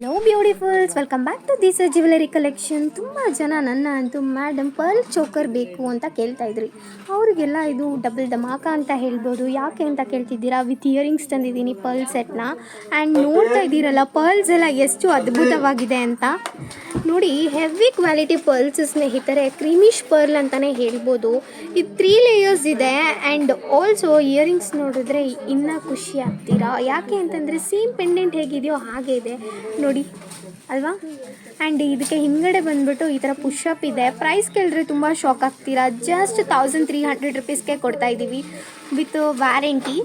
Hello beautifuls welcome back to this jewellery collection ತುಂಬ ಜನ ನನ್ನ ಅಂತೂ ಮ್ಯಾಡಮ್ ಪರ್ಲ್ ಚೋಕರ್ ಬೇಕು ಅಂತ ಕೇಳ್ತಾ ಇದ್ರಿ. ಅವರಿಗೆಲ್ಲ ಇದು ಡಬಲ್ ಧಮಾಕ ಅಂತ ಹೇಳ್ಬೋದು. ಯಾಕೆ ಅಂತ ಕೇಳ್ತಿದ್ದೀರಾ? ವಿತ್ ಇಯರಿಂಗ್ಸ್ ತಂದಿದ್ದೀನಿ ಪರ್ಲ್ ಸೆಟ್ನ ಆ್ಯಂಡ್ ನೋಡ್ತಾ ಇದ್ದೀರಲ್ಲ ಪರ್ಲ್ಸ್ ಎಲ್ಲ ಎಷ್ಟು ಅದ್ಭುತವಾಗಿದೆ ಅಂತ. ನೋಡಿ ಹೆವಿ ಕ್ವಾಲಿಟಿ ಪರ್ಲ್ಸ್ ಸ್ನೇಹಿತರೆ ಕ್ರೀಮಿಶ್ ಪರ್ಲ್ ಅಂತಲೇ ಹೇಳ್ಬೋದು. ಇದು ತ್ರೀ ಲೇಯರ್ಸ್ ಇದೆ. ಆ್ಯಂಡ್ ಆಲ್ಸೋ ಇಯರಿಂಗ್ಸ್ ನೋಡಿದ್ರೆ ಇನ್ನೂ ಖುಷಿ ಆಗ್ತೀರಾ? ಯಾಕೆ ಅಂತಂದರೆ ಸೇಮ್ ಪೆಂಡೆಂಟ್ ಹೇಗಿದೆಯೋ ಹಾಗೆ ಇದೆ. ನೋಡಿ, ಅಲ್ವಾ? ಆ್ಯಂಡ್ ಇದಕ್ಕೆ ಹಿಂಗಡೆ ಬಂದ್ಬಿಟ್ಟು ಈ ಥರ ಪುಷಪ್ ಇದೆ. ಪ್ರೈಸ್ ಕೇಳಿದ್ರೆ ತುಂಬ ಶಾಕ್ ಆಗ್ತೀರಾ? ಜಸ್ಟ್ ತೌಸಂಡ್ ತ್ರೀ ಹಂಡ್ರೆಡ್ ರುಪೀಸ್ಗೆ ಕೊಡ್ತಾ ಇದ್ದೀವಿ ವಿತ್ ವ್ಯಾರಂಟಿ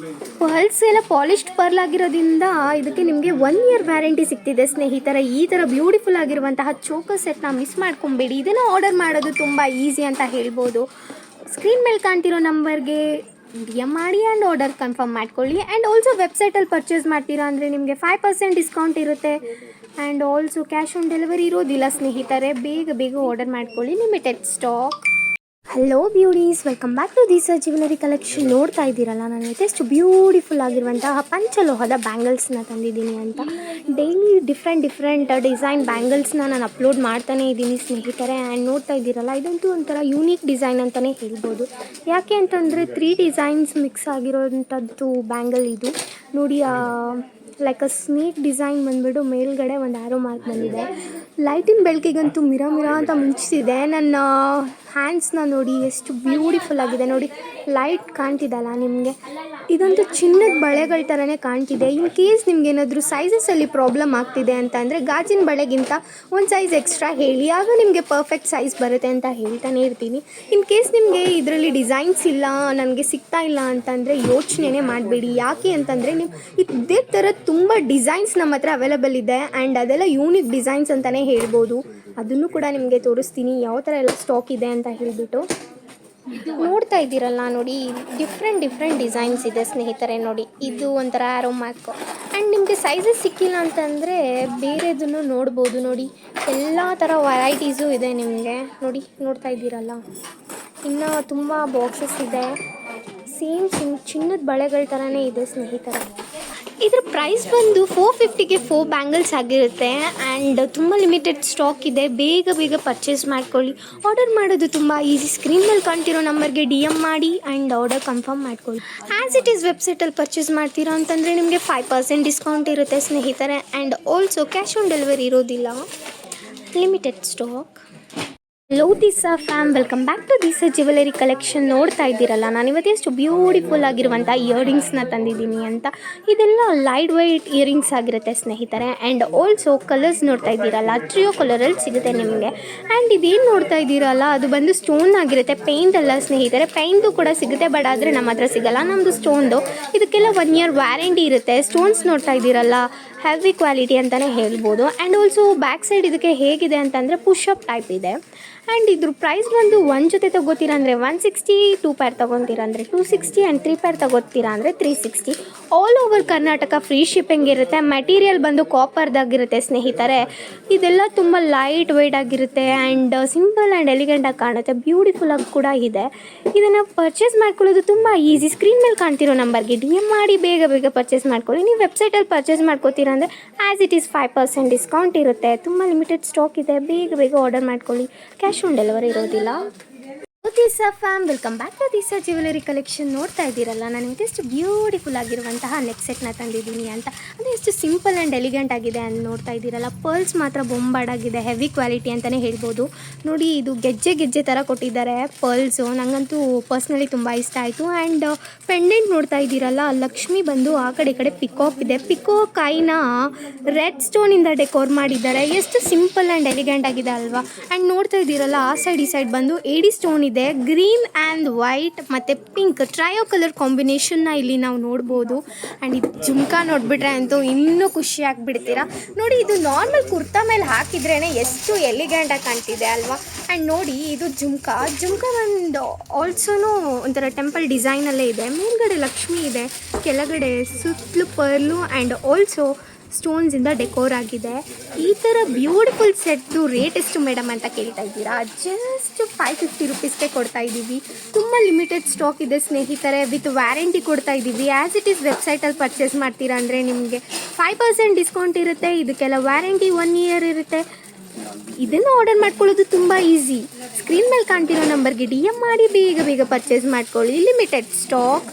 ಪರ್ಲ್ಸ್ ಎಲ್ಲ ಪಾಲಿಶ್ಡ್ ಪರ್ಲ್ ಆಗಿರೋದ್ರಿಂದ ಇದಕ್ಕೆ ನಿಮಗೆ ಒನ್ ಇಯರ್ ವ್ಯಾರಂಟಿ ಸಿಗ್ತಿದೆ ಸ್ನೇಹಿತರೆ. ಈ ಥರ ಬ್ಯೂಟಿಫುಲ್ ಆಗಿರುವಂತಹ ಚೋಕರ್ ಸೆಟ್ನ ಮಿಸ್ ಮಾಡ್ಕೊಬೇಡಿ. ಇದನ್ನು ಆರ್ಡರ್ ಮಾಡೋದು ತುಂಬ ಈಸಿ ಅಂತ ಹೇಳ್ಬೋದು. ಸ್ಕ್ರೀನ್ ಮೇಲೆ ಕಾಣ್ತಿರೋ ನಂಬರ್ಗೆ ಡಿ ಎಂ ಮಾಡಿ ಆ್ಯಂಡ್ ಆರ್ಡರ್ ಕನ್ಫರ್ಮ್ ಮಾಡ್ಕೊಳ್ಳಿ. ಆ್ಯಂಡ್ ಆಲ್ಸೋ ವೆಬ್ಸೈಟಲ್ಲಿ ಪರ್ಚೇಸ್ ಮಾಡ್ತೀರಾ ಅಂದರೆ ನಿಮಗೆ ಫೈವ್ ಪರ್ಸೆಂಟ್ ಡಿಸ್ಕೌಂಟ್ ಇರುತ್ತೆ. And also cash on delivery ಇರೋದಿಲ್ಲ ಸ್ನೇಹಿತರೆ, ಬೇಗ ಬೇಗ ಆರ್ಡರ್ ಮಾಡ್ಕೊಳ್ಳಿ. Limited stock hello beauties welcome back to this jewellery collection ನೋಡ್ತಾ ಇದ್ದೀರಲ್ಲ, ನಾನು ಎಷ್ಟು ಬ್ಯೂಟಿಫುಲ್ ಆಗಿರುವಂತಹ ಪಂಚಲೋಹದ ಬ್ಯಾಂಗಲ್ಸ್ನ ತಂದಿದ್ದೀನಿ ಅಂತ. ಡೈಲಿ ಡಿಫ್ರೆಂಟ್ ಡಿಫ್ರೆಂಟ್ ಡಿಸೈನ್ ಬ್ಯಾಂಗಲ್ಸ್ನ ನಾನು ಅಪ್ಲೋಡ್ ಮಾಡ್ತಾನೇ ಇದ್ದೀನಿ, ಸ್ನೇಹಿತರೆ. ಆ್ಯಂಡ್ ನೋಡ್ತಾ ಇದ್ದೀರಲ್ಲ ಇದಂತೂ ಒಂಥರ ಯೂನಿಕ್ ಡಿಸೈನ್ ಅಂತಲೇ ಹೇಳ್ಬೋದು. ಯಾಕೆ ಅಂತಂದರೆ ತ್ರೀ ಡಿಸೈನ್ಸ್ ಮಿಕ್ಸ್ ಆಗಿರೋವಂಥದ್ದು ಬ್ಯಾಂಗಲ್ ಇದು. ನೋಡಿ ಲೈಕ್ ಅ ಸ್ನೇಕ್ ಡಿಸೈನ್ ಬಂದ್ಬಿಟ್ಟು ಮೇಲ್ಗಡೆ ಒಂದು ಆರೋ ಮಾರ್ಕ್ ಬಂದಿದೆ. ಲೈಟಿನ ಬೆಳಕಿಗಂತೂ ಮಿರ ಮಿರ ಅಂತ ಮಿಂಚಿಸಿದೆ ನನ್ನ ಹ್ಯಾಂಡ್ಸ್ನ ನೋಡಿ ಎಷ್ಟು ಬ್ಯೂಟಿಫುಲ್ ಆಗಿದೆ. ನೋಡಿ ಲೈಟ್ ಕಾಣ್ತಿದಲ್ಲ ನಿಮಗೆ. ಇದಂತೂ ಚಿನ್ನದ ಬಳೆಗಳ ಥರನೇ ಕಾಣ್ತಿದೆ. ಇನ್ ಕೇಸ್ ನಿಮ್ಗೆ ಏನಾದರೂ ಸೈಜಸಲ್ಲಿ ಪ್ರಾಬ್ಲಮ್ ಆಗ್ತಿದೆ ಅಂತ ಅಂದರೆ ಗಾಜಿನ ಬಳೆಗಿಂತ ಒಂದು ಸೈಜ್ ಎಕ್ಸ್ಟ್ರಾ ಹೇಳಿ. ಆಗ ನಿಮಗೆ ಪರ್ಫೆಕ್ಟ್ ಸೈಜ್ ಬರುತ್ತೆ ಅಂತ ಹೇಳ್ತಾನೆ ಇರ್ತೀನಿ. ಇನ್ ಕೇಸ್ ನಿಮಗೆ ಇದರಲ್ಲಿ ಡಿಸೈನ್ಸ್ ಇಲ್ಲ ನನಗೆ ಸಿಗ್ತಾ ಇಲ್ಲ ಅಂತಂದರೆ ಯೋಚನೆನೇ ಮಾಡಬೇಡಿ. ಯಾಕೆ ಅಂತಂದರೆ ನೀವು ಇದೇ ಥರ ತುಂಬ ಡಿಸೈನ್ಸ್ ನಮ್ಮ ಹತ್ರ ಅವೈಲೇಬಲ್ ಇದೆ ಆ್ಯಂಡ್ ಅದೆಲ್ಲ ಯೂನಿಕ್ ಡಿಸೈನ್ಸ್ ಅಂತಲೇ ಹೇಳ್ಬೋದು. ಅದನ್ನು ಕೂಡ ನಿಮಗೆ ತೋರಿಸ್ತೀನಿ. ಯಾವ ಥರ ಎಲ್ಲ ಸ್ಟಾಕ್ ಇದೆ ಅಂತ ಹೇಳಿಬಿಟ್ಟು. ನೋಡ್ತಾ ಇದ್ದೀರಲ್ಲ ನೋಡಿ ಡಿಫ್ರೆಂಟ್ ಡಿಫ್ರೆಂಟ್ ಡಿಸೈನ್ಸ್ ಇದೆ ಸ್ನೇಹಿತರೆ ನೋಡಿ. ಇದು ಒಂಥರ ಆರೋ ಮ್ಯಾಕ್ ಆ್ಯಂಡ್ ನಿಮಗೆ ಸೈಜಸ್ ಸಿಕ್ಕಿಲ್ಲ ಅಂತಂದರೆ ಬೇರೆದನ್ನು ನೋಡ್ಬೋದು ನೋಡಿ. ಎಲ್ಲ ಥರ ವೆರೈಟೀಸು ಇದೆ ನಿಮಗೆ. ನೋಡಿ, ನೋಡ್ತಾ ಇದ್ದೀರಲ್ಲ. ಇನ್ನು ತುಂಬ ಬಾಕ್ಸಸ್ ಇದೆ. ಸೇಮ್ ಚಿನ್ ಚಿನ್ನದ ಬಳೆಗಳ ಥರನೇ ಇದೆ ಸ್ನೇಹಿತರೆ. ಇದ್ರ ಪ್ರೈಸ್ ಬಂದು ಫೋರ್ ಫಿಫ್ಟಿಗೆ ಫೋರ್ ಬ್ಯಾಂಗಲ್ಸ್ ಆಗಿರುತ್ತೆ ಆ್ಯಂಡ್ ತುಂಬ ಲಿಮಿಟೆಡ್ ಸ್ಟಾಕ್ ಇದೆ. ಬೇಗ ಬೇಗ ಪರ್ಚೇಸ್ ಮಾಡ್ಕೊಳ್ಳಿ. ಆರ್ಡರ್ ಮಾಡೋದು ತುಂಬ ಈಸಿ ಸ್ಕ್ರೀನಲ್ಲಿ ಕಾಣ್ತಿರೋ ನಂಬರ್ಗೆ ಡಿ ಎಂ ಮಾಡಿ ಆ್ಯಂಡ್ ಆರ್ಡರ್ ಕನ್ಫರ್ಮ್ ಮಾಡ್ಕೊಳ್ಳಿ. ಆ್ಯಸ್ ಇಟ್ ಈಸ್ ವೆಬ್ಸೈಟಲ್ಲಿ ಪರ್ಚೇಸ್ ಮಾಡ್ತೀರಾ ಅಂತಂದರೆ ನಿಮಗೆ ಫೈವ್ ಪರ್ಸೆಂಟ್ ಡಿಸ್ಕೌಂಟ್ ಇರುತ್ತೆ ಸ್ನೇಹಿತರೆ. And also cash on delivery ಇರೋದಿಲ್ಲ. Limited stock low this fam welcome back to this jewellery collection ನೋಡ್ತಾ ಇದ್ದೀರಲ್ಲ, ನಾನು ಇವತ್ತು ಎಷ್ಟು ಬ್ಯೂಟಿಫುಲ್ ಆಗಿರುವಂಥ ಇಯರಿಂಗ್ಸ್ನ ತಂದಿದ್ದೀನಿ ಅಂತ. ಇದೆಲ್ಲ ಲೈಟ್ ವೈಟ್ ಇಯರಿಂಗ್ಸ್ ಆಗಿರುತ್ತೆ ಸ್ನೇಹಿತರೆ. ಆ್ಯಂಡ್ ಆಲ್ಸೋ ಕಲರ್ಸ್ ನೋಡ್ತಾ ಇದ್ದೀರಲ್ಲ ಟ್ರಿಯೋ ಕಲರಲ್ಲಿ ಸಿಗುತ್ತೆ ನಿಮಗೆ. ಆ್ಯಂಡ್ ಇದೇನು ನೋಡ್ತಾ ಇದ್ದೀರಲ್ಲ, ಅದು ಬಂದು ಸ್ಟೋನ್ ಆಗಿರುತ್ತೆ. ಪೇಂಟ್ ಅಲ್ಲ ಸ್ನೇಹಿತರೆ ಪೇಂಟು ಕೂಡ ಸಿಗುತ್ತೆ ಬಟ್ ಆದರೆ ನಮ್ಮ ಹತ್ರ ಸಿಗಲ್ಲ. ನಮ್ಮದು ಸ್ಟೋನ್ದು ಇದಕ್ಕೆಲ್ಲ ಒನ್ ಇಯರ್ ವ್ಯಾರಂಟಿ ಇರುತ್ತೆ. ಸ್ಟೋನ್ಸ್ ನೋಡ್ತಾ ಇದ್ದೀರಲ್ಲ ಹೆವಿ ಕ್ವಾಲಿಟಿ ಅಂತಲೇ ಹೇಳ್ಬೋದು. ಆ್ಯಂಡ್ ಆಲ್ಸೋ ಬ್ಯಾಕ್ ಸೈಡ್ ಇದಕ್ಕೆ ಹೇಗಿದೆ ಅಂತಂದರೆ ಪುಷಪ್ ಟೈಪ್ ಇದೆ. ಆ್ಯಂಡ್ ಇದ್ರ ಪ್ರೈಸ್ ಬಂದು ಒನ್ ಜೊತೆ ತಗೋತೀರಾ ಅಂದರೆ ಒನ್ ಸಿಕ್ಸ್ಟಿ ಟೂ ಪೇರ್ ತೊಗೊತೀರಾ ಅಂದರೆ two sixty and three pair ತಗೋತೀರಾ ಅಂದರೆ three sixty all over Karnataka free shipping ಇರುತ್ತೆ. ಮೆಟೀರಿಯಲ್ ಬಂದು ಕಾಪರ್ದಾಗಿರುತ್ತೆ ಸ್ನೇಹಿತರೆ. ಇದೆಲ್ಲ ತುಂಬ ಲೈಟ್ ವೆಯ್ಟ್ ಆಗಿರುತ್ತೆ ಆ್ಯಂಡ್ ಸಿಂಪಲ್ ಆ್ಯಂಡ್ ಎಲಿಗೆಂಟಾಗಿ ಕಾಣುತ್ತೆ. ಬ್ಯೂಟಿಫುಲ್ ಆಗಿ ಕೂಡ ಇದೆ. ಇದನ್ನು ಪರ್ಚೇಸ್ ಮಾಡ್ಕೊಳ್ಳೋದು ತುಂಬ ಈಸಿ ಸ್ಕ್ರೀನ್ ಮೇಲೆ ಕಾಣ್ತಿರೋ ನಂಬರ್ಗೆ ಡಿ ಎಂ ಮಾಡಿ ಬೇಗ ಬೇಗ ಪರ್ಚೇಸ್ ಮಾಡ್ಕೊಳ್ಳಿ. ನೀವು ವೆಬ್ಸೈಟಲ್ಲಿ ಪರ್ಚೇಸ್ ಮಾಡ್ಕೋತೀರಾ ಅಂದರೆ as it is five percent discount ಇರುತ್ತೆ. ತುಂಬ ಲಿಮಿಟೆಡ್ ಸ್ಟಾಕ್ ಇದೆ. ಬೇಗ ಬೇಗ ಆರ್ಡರ್ ಮಾಡ್ಕೊಳ್ಳಿ. ಕ್ಯಾಶ್ ಆನ್ ಡೆಲಿವರಿ ಇರೋದಿಲ್ಲ. Fam, welcome back to this jewellery collection. ನೋಡ್ತಾ ಇದ್ದೀರಲ್ಲ, ನಾನು ಎಷ್ಟು ಬ್ಯೂಟಿಫುಲ್ ಆಗಿರುವಂತಹ ನೆಕ್ ಸೆಟ್ನ ತಂದಿದ್ದೀನಿ ಅಂತ. ಅದು ಎಷ್ಟು ಸಿಂಪಲ್ ಆ್ಯಂಡ್ ಎಲಿಗೆಂಟ್ ಆಗಿದೆ ಅಂತ ನೋಡ್ತಾ ಇದ್ದೀರಲ್ಲ. ಪರ್ಲ್ಸ್ ಮಾತ್ರ ಬೊಂಬಾಡಾಗಿದೆ, ಹೆವಿ ಕ್ವಾಲಿಟಿ ಅಂತಲೇ ಹೇಳ್ಬೋದು. ನೋಡಿ, ಇದು ಗೆಜ್ಜೆ ಗೆಜ್ಜೆ ಥರ ಕೊಟ್ಟಿದ್ದಾರೆ ಪರ್ಲ್ಸು. ನನಗಂತೂ ಪರ್ಸ್ನಲಿ ತುಂಬ ಇಷ್ಟ ಆಯಿತು. ಆ್ಯಂಡ್ ಪೆಂಡೆಂಟ್ ನೋಡ್ತಾ ಇದ್ದೀರಲ್ಲ, ಲಕ್ಷ್ಮಿ ಬಂದು ಆ ಕಡೆ ಈ ಕಡೆ ಪಿಕಾಕ್ ಇದೆ. ಪಿಕೋ ಕಾಯಿನ ರೆಡ್ ಸ್ಟೋನಿಂದ ಡೆಕೋರ್ ಮಾಡಿದ್ದಾರೆ. ಎಷ್ಟು ಸಿಂಪಲ್ ಆ್ಯಂಡ್ ಎಲಿಗೆಂಟ್ ಆಗಿದೆ ಅಲ್ವಾ. ಆ್ಯಂಡ್ ನೋಡ್ತಾ ಇದ್ದೀರಲ್ಲ, ಆ ಸೈಡ್ ಈ ಸೈಡ್ ಬಂದು ಏಡಿ ಸ್ಟೋನ್ ಇದೆ. ಗ್ರೀನ್ ಆ್ಯಂಡ್ ವೈಟ್ ಮತ್ತು ಪಿಂಕ್ ಟ್ರಯೋ ಕಲರ್ ಕಾಂಬಿನೇಷನ್ನ ಇಲ್ಲಿ ನಾವು ನೋಡ್ಬೋದು. ಆ್ಯಂಡ್ ಇದು ಜುಮ್ಕಾ ನೋಡಿಬಿಟ್ರೆ ಅಂತೂ ಇನ್ನೂ ಖುಷಿ ಆಗಿಬಿಡ್ತೀರಾ? ನೋಡಿ, ಇದು ನಾರ್ಮಲ್ ಕುರ್ತಾ ಮೇಲೆ ಹಾಕಿದ್ರೇ ಎಷ್ಟು ಎಲಿಗೆಂಟಾಗಿ ಕಾಣ್ತಿದೆ ಅಲ್ವಾ? ಆ್ಯಂಡ್ ನೋಡಿ, ಇದು ಜುಮ್ಕಾ. ಜುಮ್ಕಾ ಒಂದು ಆಲ್ಸೋನು ಒಂಥರ ಟೆಂಪಲ್ ಡಿಸೈನಲ್ಲೇ ಇದೆ. ಮೇಲ್ಗಡೆ ಲಕ್ಷ್ಮಿ ಇದೆ, ಕೆಳಗಡೆ ಸುತ್ತಲೂ ಪರ್ಲು ಆ್ಯಂಡ್ ಆಲ್ಸೋ ಸ್ಟೋನ್ಸಿಂದ ಡೆಕೋರ್ ಆಗಿದೆ. ಈ ಥರ ಬ್ಯೂಟಿಫುಲ್ ಸೆಟ್ದು ರೇಟ್ ಎಷ್ಟು ಮೇಡಮ್ ಅಂತ ಕೇಳ್ತಾ ಇದ್ದೀರಾ? ಜಸ್ಟ್ ಫೈವ್ ಫಿಫ್ಟಿ ರುಪೀಸ್ಗೆ ಕೊಡ್ತಾ ಇದ್ದೀವಿ. ತುಂಬ ಲಿಮಿಟೆಡ್ ಸ್ಟಾಕ್ ಇದೆ, ಸ್ನೇಹಿತರೆ. ವಿತ್ ವ್ಯಾರಂಟಿ ಕೊಡ್ತಾ ಇದ್ದೀವಿ. ಆ್ಯಸ್ ಇಟ್ ಈಸ್ ವೆಬ್ಸೈಟಲ್ಲಿ ಪರ್ಚೇಸ್ ಮಾಡ್ತೀರಾ ಅಂದರೆ ನಿಮಗೆ ಫೈವ್ ಪರ್ಸೆಂಟ್ ಡಿಸ್ಕೌಂಟ್ ಇರುತ್ತೆ. ಇದಕ್ಕೆಲ್ಲ ವ್ಯಾರಂಟಿ ಒನ್ ಇಯರ್ ಇರುತ್ತೆ. ಇದನ್ನು ಆರ್ಡರ್ ಮಾಡ್ಕೊಳ್ಳೋದು ತುಂಬ ಈಸಿ ಸ್ಕ್ರೀನ್ ಮೇಲೆ ಕಾಣ್ತಿರೋ ನಂಬರ್ಗೆ ಡಿ ಎಂ ಮಾಡಿ, ಬೇಗ ಬೇಗ ಪರ್ಚೇಸ್ ಮಾಡ್ಕೊಳ್ಳಿ. Limited stock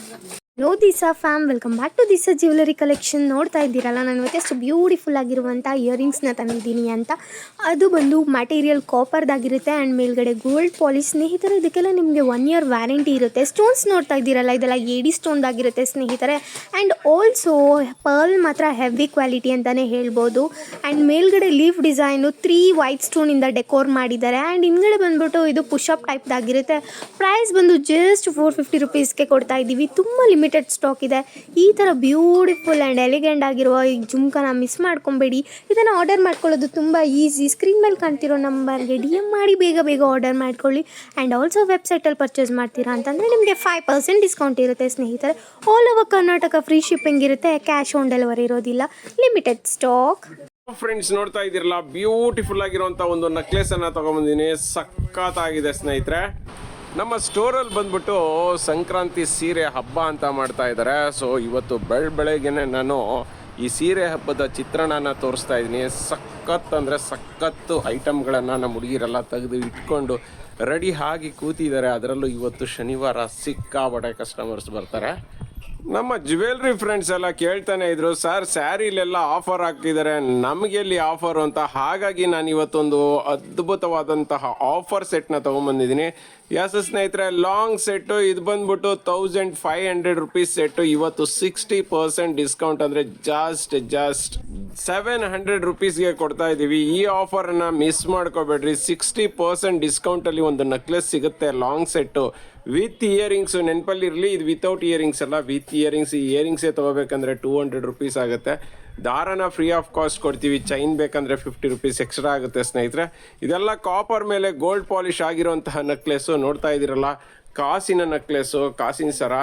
no this fam welcome back to this jewellery collection ನೋಡ್ತಾ ಇದ್ದೀರಲ್ಲ, ನಾನು ಇವತ್ತು ಎಷ್ಟು ಬ್ಯೂಟಿಫುಲ್ ಆಗಿರುವಂಥ ಇಯರಿಂಗ್ಸ್ನ ತಂದಿದ್ದೀನಿ ಅಂತ. ಅದು ಬಂದು ಮ್ಯಾಟೀರಿಯಲ್ ಕಾಪರ್ದಾಗಿರುತ್ತೆ ಆ್ಯಂಡ್ ಮೇಲ್ಗಡೆ ಗೋಲ್ಡ್ ಪಾಲಿಶ್ ಸ್ನೇಹಿತರೆ, ಇದಕ್ಕೆಲ್ಲ ನಿಮಗೆ ಒನ್ ಇಯರ್ ವ್ಯಾರಂಟಿ ಇರುತ್ತೆ. ಸ್ಟೋನ್ಸ್ ನೋಡ್ತಾ ಇದ್ದೀರಲ್ಲ, ಇದೆಲ್ಲ ಏಡಿ ಸ್ಟೋನ್ದಾಗಿರುತ್ತೆ ಸ್ನೇಹಿತರೆ. ಆ್ಯಂಡ್ ಆಲ್ಸೋ ಪರ್ಲ್ ಮಾತ್ರ ಹೆವಿ ಕ್ವಾಲಿಟಿ ಅಂತಲೇ ಹೇಳ್ಬೋದು. ಆ್ಯಂಡ್ ಮೇಲ್ಗಡೆ ಲೀಫ್ ಡಿಸೈನು ತ್ರೀ ವೈಟ್ ಸ್ಟೋನಿಂದ ಡೆಕೋರ್ ಮಾಡಿದ್ದಾರೆ. ಆ್ಯಂಡ್ ಹಿಂದ್ಗಡೆ ಬಂದ್ಬಿಟ್ಟು ಇದು ಪುಷಪ್ ಟೈಪ್ದಾಗಿರುತ್ತೆ ಪ್ರೈಸ್ ಬಂದು ಜಸ್ಟ್ ಫೋರ್ ಫಿಫ್ಟಿ ರುಪೀಸ್ಗೆ ಕೊಡ್ತಾ ಇದ್ದೀವಿ. ತುಂಬ ಲಿಮಿಟೆಡ್ ಸ್ಟಾಕ್ ಇದೆ. ಈ ಥರ ಬ್ಯೂಟಿಫುಲ್ ಆ್ಯಂಡ್ ಎಲಿಗೆಂಟ್ ಆಗಿರುವ ಈ ಜುಮ್ಕನ ಮಿಸ್ ಮಾಡ್ಕೊಬೇಡಿ. ಇದನ್ನು ಆರ್ಡರ್ ಮಾಡ್ಕೊಳ್ಳೋದು ತುಂಬ ಈಸಿ ಸ್ಕ್ರೀನ್ ಮೇಲೆ ಕಾಣ್ತಿರೋ ನಂಬರ್ಗೆ ಡಿ ಎಂ ಮಾಡಿ ಬೇಗ ಬೇಗ ಆರ್ಡರ್ ಮಾಡ್ಕೊಳ್ಳಿ. ಆ್ಯಂಡ್ ಆಲ್ಸೋ ವೆಬ್ಸೈಟಲ್ಲಿ ಪರ್ಚೇಸ್ ಮಾಡ್ತೀರಾ ಅಂತಂದರೆ ನಿಮಗೆ ಫೈವ್ ಪರ್ಸೆಂಟ್ ಡಿಸ್ಕೌಂಟ್ ಇರುತ್ತೆ ಸ್ನೇಹಿತರೆ. All over Karnataka free shipping ಇರುತ್ತೆ ಕ್ಯಾಶ್ ಆನ್ ಡೆಲಿವರಿ ಇರೋದಿಲ್ಲ. ಲಿಮಿಟೆಡ್ ಸ್ಟಾಕ್ ಫ್ರೆಂಡ್ಸ್ ನೋಡ್ತಾ ಇದ್ದೀರಲ್ಲ ಬ್ಯೂಟಿಫುಲ್ ಆಗಿರುವಂತಹ ಒಂದು ನೆಕ್ಲೆಸ್ ಅನ್ನ ತಗೊಂಡ್ಬಂದಿನಿ ಸಖತ್ ಆಗಿದೆ ಸ್ನೇಹಿತರೆ. ನಮ್ಮ ಸ್ಟೋರಲ್ಲಿ ಬಂದ್ಬಿಟ್ಟು ಸಂಕ್ರಾಂತಿ ಸೀರೆ ಹಬ್ಬ ಅಂತ ಮಾಡ್ತಾ ಇದ್ದಾರೆ. ಸೊ ಇವತ್ತು ಬೆಳ್, ಬೆಳಗ್ಗೆನೆ ನಾನು ಈ ಸೀರೆ ಹಬ್ಬದ ಚಿತ್ರಣನ ತೋರಿಸ್ತಾ ಇದ್ದೀನಿ. ಸಖತ್ ಅಂದರೆ ಸಖತ್ತು ಐಟಮ್ಗಳನ್ನು ನಮ್ಮ ಹುಡುಗಿರೆಲ್ಲ ತೆಗೆದು ಇಟ್ಕೊಂಡು ರೆಡಿ ಆಗಿ ಕೂತಿದ್ದಾರೆ. ಅದರಲ್ಲೂ ಇವತ್ತು ಶನಿವಾರ ಸಿಕ್ಕಾಬಡೆ ಕಸ್ಟಮರ್ಸ್ ಬರ್ತಾರೆ. ನಮ್ಮ ಜ್ಯುವೆಲ್ರಿ ಫ್ರೆಂಡ್ಸ್ ಎಲ್ಲ ಕೇಳ್ತಾನೆ ಇದ್ರು ಸರ್ ಸ್ಯಾರಿಲೆಲ್ಲ ಆಫರ್ ಹಾಕ್ತಿದ್ದಾರೆ ನಮಗೆಲ್ಲಿ ಆಫರ್ ಅಂತ? ಹಾಗಾಗಿ ನಾನು ಇವತ್ತೊಂದು ಅದ್ಭುತವಾದಂತಹ ಆಫರ್ ಸೆಟ್ನ ತೊಗೊಂಬಂದಿದ್ದೀನಿ. ಯಾಸ ಸ್ನೇಹಿತರೆ ಲಾಂಗ್ ಸೆಟ್ಟು ಇದು ಬಂದ್ಬಿಟ್ಟು thousand five hundred rupees set ಇವತ್ತು ಸಿಕ್ಸ್ಟಿ ಪರ್ಸೆಂಟ್ ಡಿಸ್ಕೌಂಟ್ ಅಂದರೆ ಜಾಸ್ಟ್ ಜಾಸ್ಟ್ ಸೆವೆನ್ ಹಂಡ್ರೆಡ್ ರುಪೀಸ್ಗೆ ಕೊಡ್ತಾ ಇದ್ದೀವಿ ಈ ಆಫರನ್ನು ಮಿಸ್ ಮಾಡ್ಕೋಬೇಡ್ರಿ. ಸಿಕ್ಸ್ಟಿ ಪರ್ಸೆಂಟ್ ಡಿಸ್ಕೌಂಟಲ್ಲಿ ಒಂದು ನೆಕ್ಲೆಸ್ ಸಿಗುತ್ತೆ ಲಾಂಗ್ ಸೆಟ್ಟು ವಿತ್ ಇಯರಿಂಗ್ಸು ನೆನಪಲ್ಲಿರಲಿ, ಇದು ವಿತೌಟ್ ಇಯರಿಂಗ್ಸ್ ಅಲ್ಲ. ವಿತ್ ಇಯರಿಂಗ್ಸ್, ಈ ಇಯರಿಂಗ್ಸೇ ತೊಗೋಬೇಕಂದ್ರೆ ಟೂ ಹಂಡ್ರೆಡ್ ರುಪೀಸ್ ಆಗುತ್ತೆ. ದಾರನ ಫ್ರೀ ಆಫ್ ಕಾಸ್ಟ್ ಕೊಡ್ತೀವಿ. ಚೈನ್ ಬೇಕಂದ್ರೆ ಫಿಫ್ಟಿ ರುಪೀಸ್ ಎಕ್ಸ್ಟ್ರಾ ಆಗುತ್ತೆ ಸ್ನೇಹಿತರೆ. ಇದೆಲ್ಲ ಕಾಪರ್ ಮೇಲೆ ಗೋಲ್ಡ್ ಪಾಲಿಶ್ ಆಗಿರುವಂತಹ ನೆಕ್ಲೆಸ್ಸು ನೋಡ್ತಾ ಇದ್ದೀರಲ್ಲ? ಕಾಸಿನ ನೆಕ್ಲೆಸ್ಸು ಕಾಸಿನ ಸರ.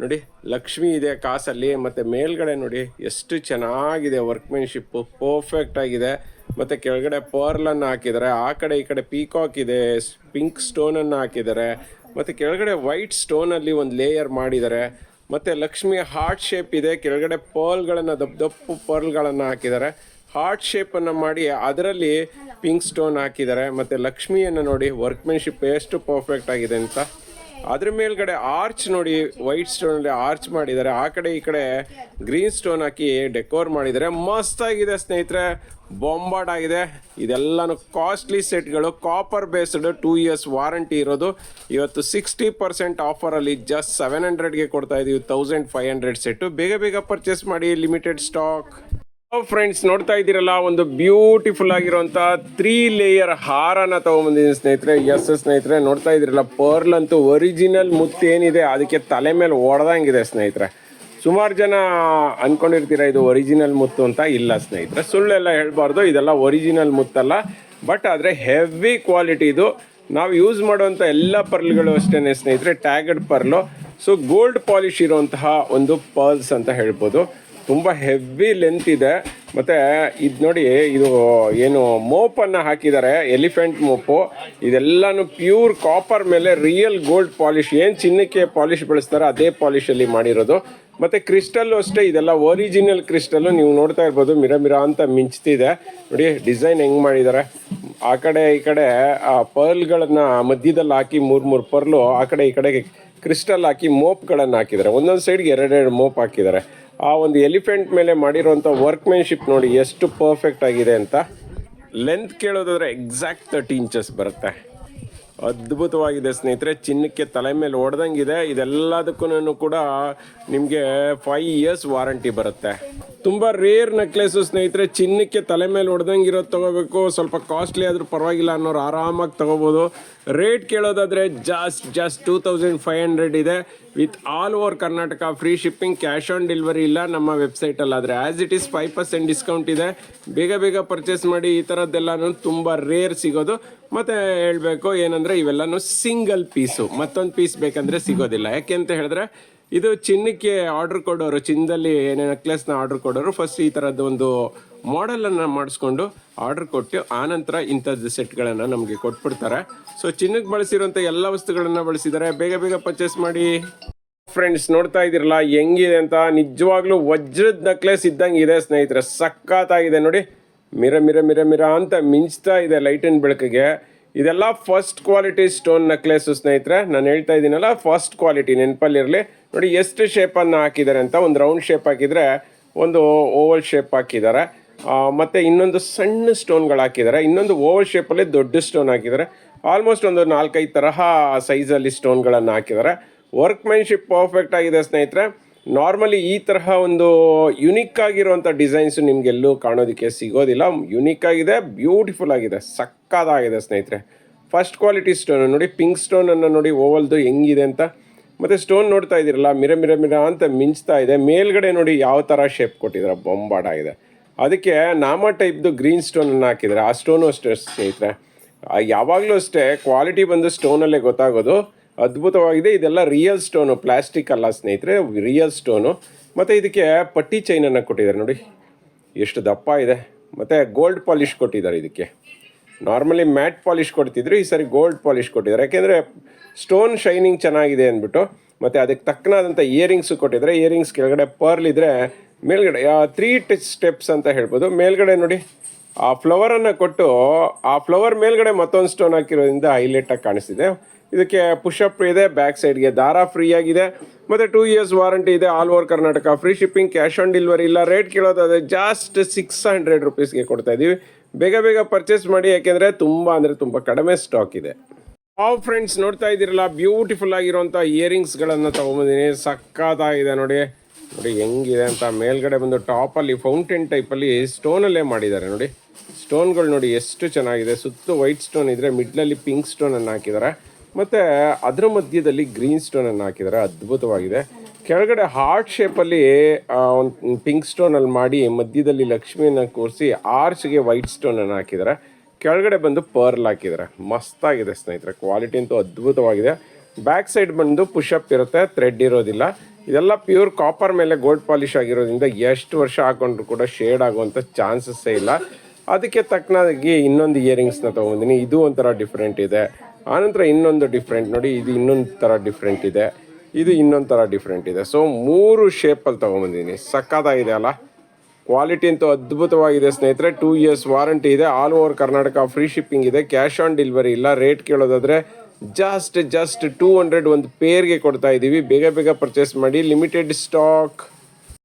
ನೋಡಿ, ಲಕ್ಷ್ಮಿ ಇದೆ ಕಾಸಲ್ಲಿ. ಮತ್ತು ಮೇಲ್ಗಡೆ ನೋಡಿ, ಎಷ್ಟು ಚೆನ್ನಾಗಿದೆ ವರ್ಕ್ಮೆನ್ಶಿಪ್ಪು ಪರ್ಫೆಕ್ಟ್ ಆಗಿದೆ. ಮತ್ತು ಕೆಳಗಡೆ ಪರ್ಲನ್ನು ಹಾಕಿದ್ದಾರೆ. ಆ ಕಡೆ ಈ ಕಡೆ ಪೀಕಾಕ್ ಇದೆ. ಪಿಂಕ್ ಸ್ಟೋನನ್ನು ಹಾಕಿದ್ದಾರೆ. ಮತ್ತು ಕೆಳಗಡೆ ವೈಟ್ ಸ್ಟೋನಲ್ಲಿ ಒಂದು ಲೇಯರ್ ಮಾಡಿದ್ದಾರೆ. ಮತ್ತು ಲಕ್ಷ್ಮಿಯ ಹಾರ್ಟ್ ಶೇಪ್ ಇದೆ. ಕೆಳಗಡೆ ಪರ್ಲ್ಗಳನ್ನು ದಪ್ಪ ದಪ್ಪು ಪರ್ಲ್ಗಳನ್ನು ಹಾಕಿದ್ದಾರೆ. ಹಾರ್ಟ್ ಶೇಪನ್ನು ಮಾಡಿ ಅದರಲ್ಲಿ ಪಿಂಕ್ ಸ್ಟೋನ್ ಹಾಕಿದ್ದಾರೆ. ಮತ್ತು ಲಕ್ಷ್ಮಿಯನ್ನು ನೋಡಿ ವರ್ಕ್ಮೆನ್ಶಿಪ್ ಎಷ್ಟು ಪರ್ಫೆಕ್ಟ್ ಆಗಿದೆ ಅಂತ. ಅದ್ರ ಮೇಲ್ಗಡೆ ಆರ್ಚ್ ನೋಡಿ ವೈಟ್ ಸ್ಟೋನಲ್ಲಿ ಆರ್ಚ್ ಮಾಡಿದ್ದಾರೆ. ಆ ಕಡೆ, ಈ ಕಡೆ ಗ್ರೀನ್ ಸ್ಟೋನ್ ಹಾಕಿ ಡೆಕೋರ್ ಮಾಡಿದ್ದಾರೆ. ಮಸ್ತ್ ಆಗಿದೆ ಸ್ನೇಹಿತರೆ. ಬೊಂಬಾಟ್ ಆಗಿದೆ. ಇದೆಲ್ಲಾನು costly ಸೆಟ್ಗಳು copper based two years warranty ಇರೋದು. ಇವತ್ತು ಸಿಕ್ಸ್ಟಿ ಪರ್ಸೆಂಟ್ ಆಫರಲ್ಲಿ ಜಸ್ಟ್ ಸೆವೆನ್ ಹಂಡ್ರೆಡ್ಗೆ ಕೊಡ್ತಾ ಇದೀವಿ. ತೌಸಂಡ್ ಫೈವ್ ಹಂಡ್ರೆಡ್ ಸೆಟ್ಟು ಬೇಗ ಬೇಗ ಪರ್ಚೇಸ್ ಮಾಡಿ. ಲಿಮಿಟೆಡ್ ಸ್ಟಾಕ್ ಫ್ರೆಂಡ್ಸ್ ನೋಡ್ತಾ ಇದ್ದೀರಲ್ಲ, ಒಂದು ಬ್ಯೂಟಿಫುಲ್ ಆಗಿರುವಂತ ತ್ರೀ ಲೇಯರ್ ಹಾರನ ತಗೊಂಬಂದಿದ್ದೀನಿ ಸ್ನೇಹಿತರೆ. ಎಸ್ ಸ್ನೇಹಿತರೆ, ನೋಡ್ತಾ ಇದ್ದೀರಲ್ಲ ಪರ್ಲ್ ಅಂತೂ ಒರಿಜಿನಲ್ ಮುತ್ತೇನಿದೆ ಅದಕ್ಕೆ ತಲೆ ಮೇಲೆ ಓಡದಂಗಿದೆ ಸ್ನೇಹಿತರೆ. ಸುಮಾರು ಜನ ಅನ್ಕೊಂಡಿರ್ತೀರ, ಇದು ಒರಿಜಿನಲ್ ಮುತ್ತು ಅಂತ? ಇಲ್ಲ ಸ್ನೇಹಿತರೆ, ಸುಳ್ಳೆಲ್ಲ ಹೇಳಬಾರ್ದು, ಇದೆಲ್ಲ ಒರಿಜಿನಲ್ ಮುತ್ತಲ್ಲ. ಬಟ್ ಆದರೆ ಹೆವಿ ಕ್ವಾಲಿಟಿ ಇದು. ನಾವು ಯೂಸ್ ಮಾಡುವಂಥ ಎಲ್ಲ ಪರ್ಲ್ಗಳು ಅಷ್ಟೇ ಸ್ನೇಹಿತರೆ tagged pearl so gold polish ಇರುವಂತಹ ಒಂದು ಪರ್ಲ್ಸ್ ಅಂತ ಹೇಳ್ಬೋದು. ತುಂಬ ಹೆವಿ ಲೆಂತ್ ಇದೆ. ಮತ್ತು ಇದು ನೋಡಿ, ಇದು ಏನು ಮೋಪನ್ನು ಹಾಕಿದ್ದಾರೆ, ಎಲಿಫೆಂಟ್ ಮೋಪು. ಇದೆಲ್ಲನೂ ಪ್ಯೂರ್ ಕಾಪರ್ ಮೇಲೆ ರಿಯಲ್ ಗೋಲ್ಡ್ ಪಾಲಿಶ್ ಏನು ಚಿನ್ನಕ್ಕೆ ಪಾಲಿಶ್ ಬಳಸ್ತಾರೋ ಅದೇ ಪಾಲಿಶಲ್ಲಿ ಮಾಡಿರೋದು. ಮತ್ತು ಕ್ರಿಸ್ಟಲ್ಲು ಅಷ್ಟೇ, ಇದೆಲ್ಲ ಒರಿಜಿನಲ್ ಕ್ರಿಸ್ಟಲ್ಲು ನೀವು ನೋಡ್ತಾ ಇರ್ಬೋದು ಮಿರ ಮಿರ ಅಂತ ಮಿಂಚ್ತಿದೆ. ನೋಡಿ ಡಿಸೈನ್ ಹೆಂಗೆ ಮಾಡಿದ್ದಾರೆ ಆ ಕಡೆ, ಈ ಕಡೆ, ಆ ಪರ್ಲ್ಗಳನ್ನು ಮಧ್ಯದಲ್ಲಿ ಹಾಕಿ, ಮೂರು ಮೂರು ಪರ್ಲು ಆ ಕಡೆ, ಈ ಕಡೆ ಕ್ರಿಸ್ಟಲ್ ಹಾಕಿ, ಮೋಪ್ಗಳನ್ನು ಹಾಕಿದ್ದಾರೆ. ಒಂದೊಂದು ಸೈಡ್ಗೆ ಎರಡೆರಡು ಮೋಪ್ ಹಾಕಿದ್ದಾರೆ. ಆ ಒಂದು ಎಲಿಫೆಂಟ್ ಮೇಲೆ ಮಾಡಿರುವಂಥ ವರ್ಕ್ಮೆನ್ಶಿಪ್ ನೋಡಿ ಎಷ್ಟು ಪರ್ಫೆಕ್ಟ್ ಆಗಿದೆ ಅಂತ. ಲೆಂತ್ ಕೇಳೋದಾದ್ರೆ ಎಕ್ಸಾಕ್ಟ್ ತರ್ಟಿ ಇಂಚಸ್ ಬರುತ್ತೆ. ಅದ್ಭುತವಾಗಿದೆ ಸ್ನೇಹಿತರೆ, ಚಿನ್ನಕ್ಕೆ ತಲೆ ಮೇಲೆ ಹೊಡೆದಂಗಿದೆ ಇದೆಲ್ಲದಕ್ಕೂ ಕೂಡ ನಿಮಗೆ ಫೈವ್ ಇಯರ್ಸ್ ವಾರಂಟಿ ಬರುತ್ತೆ. ತುಂಬ ರೇರ್ ನೆಕ್ಲೆಸು ಸ್ನೇಹಿತರೆ, ಚಿನ್ನಕ್ಕೆ ತಲೆ ಮೇಲೆ ಹೊಡೆದಂಗೆ ಇರೋದು ತೊಗೋಬೇಕು, ಸ್ವಲ್ಪ ಕಾಸ್ಟ್ಲಿ ಆದರೂ ಪರವಾಗಿಲ್ಲ ಅನ್ನೋರು ಆರಾಮಾಗಿ ತೊಗೋಬೋದು. Rate ಕೇಳೋದಾದರೆ just just two thousand five hundred ಇದೆ. With all over Karnataka free shipping cash on delivery ಇಲ್ಲ ನಮ್ಮ ವೆಬ್ಸೈಟಲ್ಲಿ ಆದರೆ as it is five percent discount ಇದೆ. ಬೇಗ ಬೇಗ ಪರ್ಚೇಸ್ ಮಾಡಿ ಈ ಥರದ್ದೆಲ್ಲನೂ ತುಂಬ ರೇರ್ ಸಿಗೋದು. ಮತ್ತು ಹೇಳಬೇಕು ಏನಂದರೆ, ಇವೆಲ್ಲನೂ ಸಿಂಗಲ್ ಪೀಸು ಮತ್ತೊಂದು ಪೀಸ್ ಬೇಕಂದರೆ ಸಿಗೋದಿಲ್ಲ. ಯಾಕೆ ಅಂತ ಹೇಳಿದ್ರೆ ಇದು ಚಿನ್ನಕ್ಕೆ ಆರ್ಡರ್ ಕೊಡೋರು, ಚಿನ್ನದಲ್ಲಿ ನೆಕ್ಲೆಸ್ನ ಆರ್ಡರ್ ಕೊಡೋರು ಫಸ್ಟ್ ಈ ಥರದ್ದು ಒಂದು ಮಾಡೆಲನ್ನು ಮಾಡಿಸ್ಕೊಂಡು ಆರ್ಡರ್ ಕೊಟ್ಟು ಆನಂತರ ಇಂಥದ್ದು ಸೆಟ್ಗಳನ್ನು ನಮಗೆ ಕೊಟ್ಬಿಡ್ತಾರೆ. ಸೊ ಚಿನ್ನಕ್ಕೆ ಬಳಸಿರುವಂಥ ಎಲ್ಲ ವಸ್ತುಗಳನ್ನು ಬಳಸಿದ್ದಾರೆ ಬೇಗ ಬೇಗ ಪರ್ಚೇಸ್ ಮಾಡಿ. ಫ್ರೆಂಡ್ಸ್ ನೋಡ್ತಾ ಇದ್ದೀರಲ್ಲ, ಹೆಂಗಿದೆ ಅಂತ? ನಿಜವಾಗ್ಲೂ ವಜ್ರದ ನೆಕ್ಲೆಸ್ ಇದ್ದಂಗೆ ಇದೆ ಸ್ನೇಹಿತರೆ. ಸಖತ್ತಾಗಿದೆ ನೋಡಿ. ಮಿರ ಮಿರ ಮಿರ ಮಿರ ಅಂತ ಮಿಂಚ್ತಾ ಇದೆ ಲೈಟಿನ ಬೆಳಕಿಗೆ. ಇದೆಲ್ಲ ಫಸ್ಟ್ ಕ್ವಾಲಿಟಿ ಸ್ಟೋನ್ ನೆಕ್ಲೆಸ್ ಸ್ನೇಹಿತರೆ, ನಾನು ಹೇಳ್ತಾ ಇದ್ದೀನಲ್ಲ ಫಸ್ಟ್ ಕ್ವಾಲಿಟಿ ನೆನಪಲ್ಲಿರಲಿ. ನೋಡಿ, ಎಷ್ಟು ಶೇಪನ್ನು ಹಾಕಿದ್ದಾರೆ ಅಂತ ಒಂದು ರೌಂಡ್ ಶೇಪ್ ಹಾಕಿದರೆ, ಒಂದು ಓವಲ್ ಶೇಪ್ ಹಾಕಿದ್ದಾರೆ. ಮತ್ತು ಇನ್ನೊಂದು ಸಣ್ಣ ಸ್ಟೋನ್ಗಳು ಹಾಕಿದ್ದಾರೆ. ಇನ್ನೊಂದು ಓವಲ್ ಶೇಪಲ್ಲಿ ದೊಡ್ಡ ಸ್ಟೋನ್ ಹಾಕಿದ್ದಾರೆ. ಆಲ್ಮೋಸ್ಟ್ ಒಂದು ನಾಲ್ಕೈದು ತರಹ ಸೈಜಲ್ಲಿ ಸ್ಟೋನ್ಗಳನ್ನು ಹಾಕಿದ್ದಾರೆ. ವರ್ಕ್ಮೆನ್ಶಿಪ್ ಪರ್ಫೆಕ್ಟ್ ಆಗಿದೆ ಸ್ನೇಹಿತರೆ. ನಾರ್ಮಲಿ ಈ ತರಹ ಒಂದು ಯುನಿಕ್ ಆಗಿರುವಂಥ ಡಿಸೈನ್ಸು ನಿಮಗೆಲ್ಲೂ ಕಾಣೋದಕ್ಕೆ ಸಿಗೋದಿಲ್ಲ. ಯುನಿಕ್ ಆಗಿದೆ ಬ್ಯೂಟಿಫುಲ್ ಆಗಿದೆ. ಸಕ್ಕದಾಗಿದೆ ಸ್ನೇಹಿತರೆ. ಫಸ್ಟ್ ಕ್ವಾಲಿಟಿ ಸ್ಟೋನ್ ನೋಡಿ ಪಿಂಕ್ ಸ್ಟೋನನ್ನು ನೋಡಿ, ಓವಲ್ದು ಹೆಂಗಿದೆ ಅಂತ. ಮತ್ತು ಸ್ಟೋನ್ ನೋಡ್ತಾ ಇದ್ದೀರಲ್ಲ, ಮಿರ ಮಿರ ಮಿರ ಅಂತ ಮಿಂಚ್ತಾ ಇದೆ. ಮೇಲ್ಗಡೆ ನೋಡಿ ಯಾವ ಥರ ಶೇಪ್ ಕೊಟ್ಟಿದ್ದಾರೆ ಬೊಂಬಾಡ ಇದೆ ಅದಕ್ಕೆ ನಾಮ ಟೈಪ್ದು ಗ್ರೀನ್ ಸ್ಟೋನನ್ನು ಹಾಕಿದ್ದಾರೆ. ಆ ಸ್ಟೋನು ಅಷ್ಟೇ ಸ್ನೇಹಿತರೆ. ಯಾವಾಗಲೂ ಅಷ್ಟೇ ಕ್ವಾಲಿಟಿ ಬಂದು ಸ್ಟೋನಲ್ಲೇ ಗೊತ್ತಾಗೋದು. ಅದ್ಭುತವಾಗಿದೆ. ಇದೆಲ್ಲ ರಿಯಲ್ ಸ್ಟೋನು ಪ್ಲಾಸ್ಟಿಕ್ ಅಲ್ಲ ಸ್ನೇಹಿತರೆ ರಿಯಲ್ ಸ್ಟೋನು ಮತ್ತು ಇದಕ್ಕೆ ಪಟ್ಟಿ ಚೈನನ್ನು ಕೊಟ್ಟಿದ್ದಾರೆ ನೋಡಿ. ಎಷ್ಟು ದಪ್ಪ ಇದೆ. ಮತ್ತು ಗೋಲ್ಡ್ ಪಾಲಿಷ್ ಕೊಟ್ಟಿದ್ದಾರೆ ಇದಕ್ಕೆ. ನಾರ್ಮಲಿ ಮ್ಯಾಟ್ ಪಾಲಿಷ್ ಕೊಡ್ತಿದ್ರು, ಈ ಸರಿ ಗೋಲ್ಡ್ ಪಾಲಿಷ್ ಕೊಟ್ಟಿದ್ದಾರೆ. ಯಾಕೆಂದರೆ ಸ್ಟೋನ್ ಶೈನಿಂಗ್ ಚೆನ್ನಾಗಿದೆ ಅಂದ್ಬಿಟ್ಟು, ಮತ್ತು ಅದಕ್ಕೆ ತಕ್ಕನಾದಂಥ ಇಯರಿಂಗ್ಸು ಕೊಟ್ಟಿದ್ದಾರೆ. ಇಯರಿಂಗ್ಸ್ ಕೆಳಗಡೆ ಪರ್ಲ್ ಇದ್ದರೆ ಮೇಲ್ಗಡೆ ತ್ರೀ ಟಚ್ ಸ್ಟೆಪ್ಸ್ ಅಂತ ಹೇಳ್ಬೋದು. ಮೇಲ್ಗಡೆ ನೋಡಿ, ಆ ಫ್ಲವರನ್ನು ಕೊಟ್ಟು, ಆ ಫ್ಲವರ್ ಮೇಲ್ಗಡೆ ಮತ್ತೊಂದು ಸ್ಟೋನ್ ಹಾಕಿರೋದ್ರಿಂದ ಹೈಲೈಟಾಗಿ ಕಾಣಿಸ್ತಿದೆ. ಇದಕ್ಕೆ ಪುಷಪ್ ಇದೆ ಬ್ಯಾಕ್ ಸೈಡ್ಗೆ ದಾರ ಫ್ರೀ ಆಗಿದೆ. ಮತ್ತು ಟೂ ಇಯರ್ಸ್ ವಾರಂಟಿ ಇದೆ all over Karnataka free shipping cash on delivery ಇಲ್ಲ. ರೇಟ್ ಕೇಳೋದಾದ್ರೆ ಜಾಸ್ಟ್ ಸಿಕ್ಸ್ ಹಂಡ್ರೆಡ್ ರುಪೀಸ್ಗೆ ಕೊಡ್ತಾ ಇದ್ದೀವಿ ಬೇಗ ಬೇಗ ಪರ್ಚೇಸ್ ಮಾಡಿ, ಯಾಕೆಂದರೆ ತುಂಬ ಅಂದರೆ ತುಂಬ ಕಡಿಮೆ ಸ್ಟಾಕ್ ಇದೆ. ಆ ಫ್ರೆಂಡ್ಸ್ ನೋಡ್ತಾ ಇದ್ದೀರಲ್ಲ ಬ್ಯೂಟಿಫುಲ್ ಆಗಿರುವಂಥ ಇಯರಿಂಗ್ಸ್ಗಳನ್ನು ತೊಗೊಂಬಂದಿನಿ. ಸಕ್ಕತ್ತಾಗಿದೆ ನೋಡಿ. ನೋಡಿ ಹೆಂಗಿದೆ ಅಂತ ಮೇಲ್ಗಡೆ ಬಂದು ಟಾಪಲ್ಲಿ ಫೌಂಟೇನ್ ಟೈಪಲ್ಲಿ ಸ್ಟೋನಲ್ಲೇ ಮಾಡಿದ್ದಾರೆ ನೋಡಿ. ಸ್ಟೋನ್ಗಳು ನೋಡಿ ಎಷ್ಟು ಚೆನ್ನಾಗಿದೆ. ಸುತ್ತ ವೈಟ್ ಸ್ಟೋನ್ ಇದ್ದರೆ ಮಿಡ್ಲಲ್ಲಿ ಪಿಂಕ್ ಸ್ಟೋನನ್ನು ಹಾಕಿದ್ದಾರೆ. ಮತ್ತು ಅದರ ಮಧ್ಯದಲ್ಲಿ ಗ್ರೀನ್ ಸ್ಟೋನನ್ನು ಹಾಕಿದ್ದಾರೆ, ಅದ್ಭುತವಾಗಿದೆ. ಕೆಳಗಡೆ ಹಾರ್ಟ್ ಶೇಪಲ್ಲಿ ಒಂದು ಪಿಂಕ್ ಸ್ಟೋನಲ್ಲಿ ಮಾಡಿ ಮಧ್ಯದಲ್ಲಿ ಲಕ್ಷ್ಮಿಯನ್ನು ಕೂರಿಸಿ ಆರ್ಚ್ಗೆ ವೈಟ್ ಸ್ಟೋನನ್ನು ಹಾಕಿದ್ದಾರೆ. ಕೆಳಗಡೆ ಬಂದು ಪರ್ಲ್ ಹಾಕಿದ್ದಾರೆ. ಮಸ್ತಾಗಿದೆ ಸ್ನೇಹಿತರೆ ಕ್ವಾಲಿಟಿ ಅಂತೂ ಅದ್ಭುತವಾಗಿದೆ. ಬ್ಯಾಕ್ ಸೈಡ್ ಬಂದು ಪುಷಪ್ ಇರುತ್ತೆ ಥ್ರೆಡ್ ಇರೋದಿಲ್ಲ. ಇದೆಲ್ಲ ಪ್ಯೂರ್ ಕಾಪರ್ ಮೇಲೆ ಗೋಲ್ಡ್ ಪಾಲಿಶ್ ಆಗಿರೋದ್ರಿಂದ ಎಷ್ಟು ವರ್ಷ ಹಾಕೊಂಡ್ರು ಕೂಡ ಶೇಡ್ ಆಗುವಂಥ ಚಾನ್ಸಸ್ಸೇ ಇಲ್ಲ. ಅದಕ್ಕೆ ತಕ್ಕನಾಗಿ ಇನ್ನೊಂದು ಇಯರಿಂಗ್ಸ್ನ ತೊಗೊಂಡಿನಿ ಇದು ಒಂಥರ ಡಿಫ್ರೆಂಟ್ ಇದೆ. ಆನಂತರ ಇನ್ನೊಂದು ಡಿಫ್ರೆಂಟ್ ನೋಡಿ, ಇದು ಇನ್ನೊಂದು ಥರ ಡಿಫ್ರೆಂಟ್ ಇದೆ. ಇದು ಇನ್ನೊಂದು ಥರ ಡಿಫ್ರೆಂಟ್ ಇದೆ. ಸೊ ಮೂರು ಶೇಪಲ್ಲಿ ತೊಗೊಂಬಂದಿದ್ದೀನಿ. ಸಕ್ಕತ್ತಾಗಿದೆ ಅಲ್ಲ? ಕ್ವಾಲಿಟಿ ಅಂತೂ ಅದ್ಭುತವಾಗಿದೆ ಸ್ನೇಹಿತರೆ. ಟೂ ಇಯರ್ಸ್ ವಾರಂಟಿ ಇದೆ. All over Karnataka free shipping ಇದೆ. ಕ್ಯಾಶ್ ಆನ್ ಡೆಲಿವರಿ ಇಲ್ಲ. ರೇಟ್ ಕೇಳೋದಾದರೆ ಜಸ್ಟ್ ಜಸ್ಟ್ ಟೂ ಹಂಡ್ರೆಡ್ ಒಂದು ಪೇರ್ಗೆ ಕೊಡ್ತಾ ಇದ್ದೀವಿ ಬೇಗ ಬೇಗ ಪರ್ಚೇಸ್ ಮಾಡಿ. Limited stock